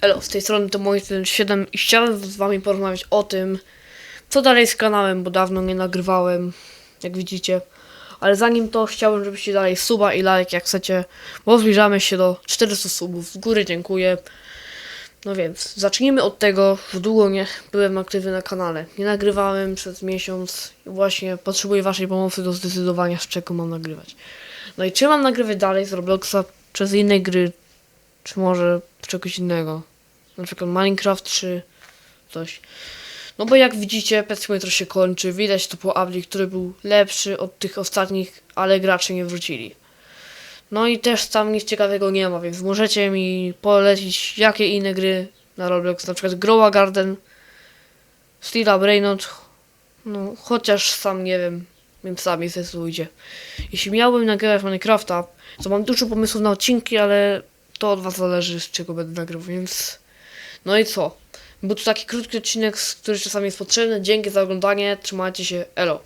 Elo, z tej strony to mój 7 i chciałem z wami porozmawiać o tym, co dalej z kanałem, bo dawno nie nagrywałem, jak widzicie. Ale zanim to chciałbym, żebyście dali suba i like, jak chcecie, bo zbliżamy się do 400 subów. Z góry dziękuję. No więc, zacznijmy od tego, że długo nie byłem aktywny na kanale. Nie nagrywałem przez miesiąc i właśnie potrzebuję waszej pomocy do zdecydowania, z czego mam nagrywać. No i czy mam nagrywać dalej z Robloxa przez inne gry, czy może czegoś innego. Na przykład Minecraft czy coś. No bo jak widzicie, Pet Simulator się kończy. Widać to po update, który był lepszy od tych ostatnich, ale gracze nie wrócili. No i też tam nic ciekawego nie ma, więc możecie mi polecić jakie inne gry na Roblox, na przykład Growa Garden, Steela Brainot, no chociaż sam nie wiem, więc sami zdecydujcie. Jeśli miałbym nagrywać Minecrafta, to mam dużo pomysłów na odcinki, ale to od was zależy, z czego będę nagrywał, więc... No i co? Był to taki krótki odcinek, który czasami jest potrzebny. Dzięki za oglądanie, trzymajcie się, elo.